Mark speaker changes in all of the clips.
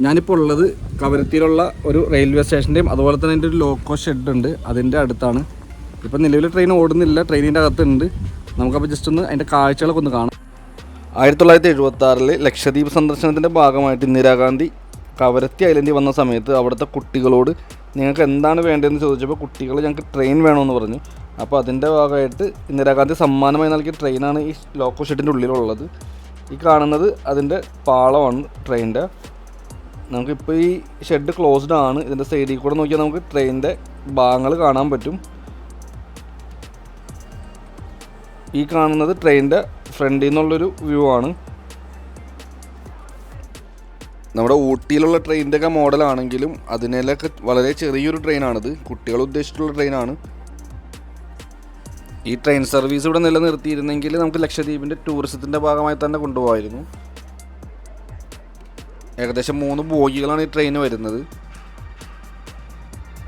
Speaker 1: ഞാനിപ്പോൾ ഉള്ളത് കവരത്തിയിലുള്ള ഒരു റെയിൽവേ സ്റ്റേഷന്റെയും അതുപോലെ തന്നെ എന്റെ ഒരു ലോക്കോ ഷെഡ് ഉണ്ട്. അതിന്റെ അടുത്താണ്. ഇപ്പം നിലവിൽ ട്രെയിൻ ഓടുന്നില്ല. ട്രെയിനിന്റെ അകത്തുണ്ട്. നമുക്കപ്പോൾ ജസ്റ്റ് ഒന്ന് അതിന്റെ കാഴ്ചകളൊക്കെ ഒന്ന് കാണാം. ആയിരത്തി തൊള്ളായിരത്തി എഴുപത്തി ആറിൽ ലക്ഷദ്വീപ് സന്ദർശനത്തിന്റെ ഭാഗമായിട്ട് ഇന്ദിരാഗാന്ധി കവരത്തി ഐലൻഡിൽ വന്ന സമയത്ത് അവിടുത്തെ കുട്ടികളോട് നിങ്ങൾക്ക് എന്താണ് വേണ്ടതെന്ന് ചോദിച്ചപ്പോൾ കുട്ടികൾ ഞങ്ങൾക്ക് ട്രെയിൻ വേണമെന്ന് പറഞ്ഞു. അപ്പോൾ അതിന്റെ ഭാഗമായിട്ട് ഇന്ദിരാഗാന്ധി സമ്മാനമായി നൽകിയ ട്രെയിനാണ് ഈ ലോക്കോ ഷെഡിന്റെ ഉള്ളിലുള്ളത്. ഈ കാണുന്നത് അതിന്റെ പാളമാണ് ട്രെയിനിന്റെ നമുക്കിപ്പോൾ ഈ ഷെഡ് ക്ലോസ്ഡ് ആണ്. ഇതിന്റെ സൈഡിൽ കൂടെ നോക്കിയാൽ നമുക്ക് ട്രെയിനിന്റെ ഭാഗങ്ങൾ കാണാൻ പറ്റും. ഈ കാണുന്നത് ട്രെയിനിന്റെ ഫ്രണ്ടിൽ നിന്നുള്ളൊരു വ്യൂ ആണ്. നമ്മുടെ ഊട്ടിയിലുള്ള ട്രെയിനിന്റെ ഒക്കെ മോഡലാണെങ്കിലും അതിനേലൊക്കെ വളരെ ചെറിയൊരു ട്രെയിനാണിത് കുട്ടികൾ ഉദ്ദേശിച്ചിട്ടുള്ള ട്രെയിനാണ് ഈ ട്രെയിൻ സർവീസ് ഇവിടെ നിലനിർത്തിയിരുന്നെങ്കിൽ നമുക്ക് ലക്ഷദ്വീപിന്റെ ടൂറിസത്തിന്റെ ഭാഗമായി തന്നെ കൊണ്ടുപോകായിരുന്നു ഏകദേശം മൂന്ന് ബോഗികളാണ് ഈ ട്രെയിൻ വരുന്നത്.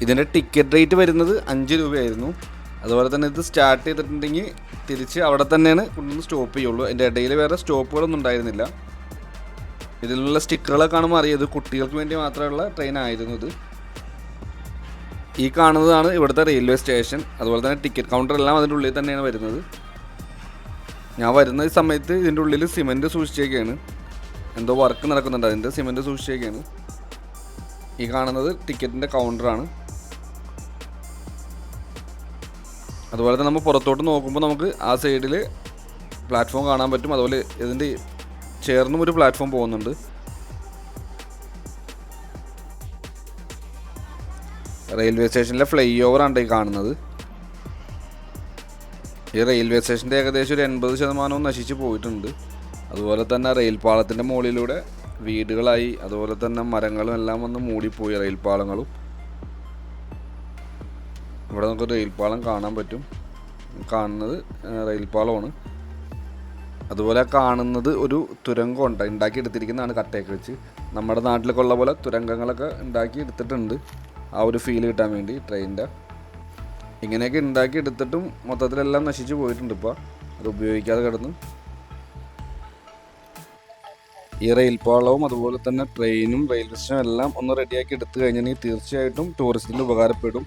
Speaker 1: ഇതിന്റെ ടിക്കറ്റ് റേറ്റ് വരുന്നത് അഞ്ച് രൂപയായിരുന്നു. അതുപോലെ തന്നെ ഇത് സ്റ്റാർട്ട് ചെയ്തിട്ടുണ്ടെങ്കിൽ തിരിച്ച് അവിടെ തന്നെയാണ് കൊണ്ടുവന്ന് സ്റ്റോപ്പ് ചെയ്യുള്ളൂ. എന്റെ ഇടയിൽ വേറെ സ്റ്റോപ്പുകളൊന്നും ഉണ്ടായിരുന്നില്ല. ഇതിലുള്ള സ്റ്റിക്കറുകളൊക്കെ കാണുമ്പോൾ അറിയത് കുട്ടികൾക്ക് വേണ്ടി മാത്രമുള്ള ട്രെയിൻ ആയിരുന്നു ഇത്. ഈ കാണുന്നതാണ് ഇവിടുത്തെ റെയിൽവേ സ്റ്റേഷൻ അതുപോലെ തന്നെ ടിക്കറ്റ് കൗണ്ടർ എല്ലാം അതിന്റെ ഉള്ളിൽ തന്നെയാണ് വരുന്നത്. ഞാൻ വരുന്ന സമയത്ത് ഇതിന്റെ ഉള്ളിൽ സിമെന്റ് സൂക്ഷിച്ചേക്കാണ്. എന്തോ വർക്ക് നടക്കുന്നുണ്ട്. അതിന്റെ സിമെന്റ് സൂക്ഷിച്ചേക്കാണ്. ഈ കാണുന്നത് ടിക്കറ്റിന്റെ കൗണ്ടറാണ് അതുപോലെ തന്നെ നമ്മൾ പുറത്തോട്ട് നോക്കുമ്പോൾ നമുക്ക് ആ സൈഡിൽ പ്ലാറ്റ്ഫോം കാണാൻ പറ്റും. അതുപോലെ ഇതിന്റെ ചേർന്നും ഒരു പ്ലാറ്റ്ഫോം പോകുന്നുണ്ട്. റെയിൽവേ സ്റ്റേഷനിലെ ഫ്ലൈ ഓവറാണ് ഈ കാണുന്നത്. ഈ റെയിൽവേ സ്റ്റേഷന്റെ ഏകദേശം ഒരു എൺപത് ശതമാനവും നശിച്ച് പോയിട്ടുണ്ട്. അതുപോലെ തന്നെ റെയിൽ പാളത്തിന്റെ മുകളിലൂടെ വീടുകളായി അതുപോലെ തന്നെ മരങ്ങളും എല്ലാം വന്ന് മൂടിപ്പോയി റെയിൽ പാളങ്ങളും ഇവിടെ നമുക്ക് റെയിൽ പാളം കാണാൻ പറ്റും. കാണുന്നത് റെയിൽപാളമാണ്. റെയിൽ പാളമാണ് അതുപോലെ കാണുന്നത് ഒരു തുരങ്കം ഉണ്ട് ഉണ്ടാക്കി എടുത്തിരിക്കുന്നതാണ് കട്ടയൊക്കെ വെച്ച്. നമ്മുടെ നാട്ടിലൊക്കെ ഉള്ള പോലെ തുരങ്കങ്ങളൊക്കെ ഉണ്ടാക്കി എടുത്തിട്ടുണ്ട് ആ ഒരു ഫീൽ കിട്ടാൻ വേണ്ടി ട്രെയിനിന്റെ ഇങ്ങനെയൊക്കെ ഉണ്ടാക്കി എടുത്തിട്ടും മൊത്തത്തിലെല്ലാം നശിച്ചു പോയിട്ടുണ്ട് ഇപ്പോൾ അത് ഉപയോഗിക്കാതെ കിടന്ന്. ഈ റെയിൽ പാളവും അതുപോലെ തന്നെ ട്രെയിനും റെയിൽവേ സ്റ്റേഷനും എല്ലാം ഒന്ന് റെഡിയാക്കി എടുത്തു കഴിഞ്ഞിട്ടുണ്ടെങ്കിൽ തീർച്ചയായിട്ടും ടൂറിസ്റ്റിന് ഉപകാരപ്പെടും.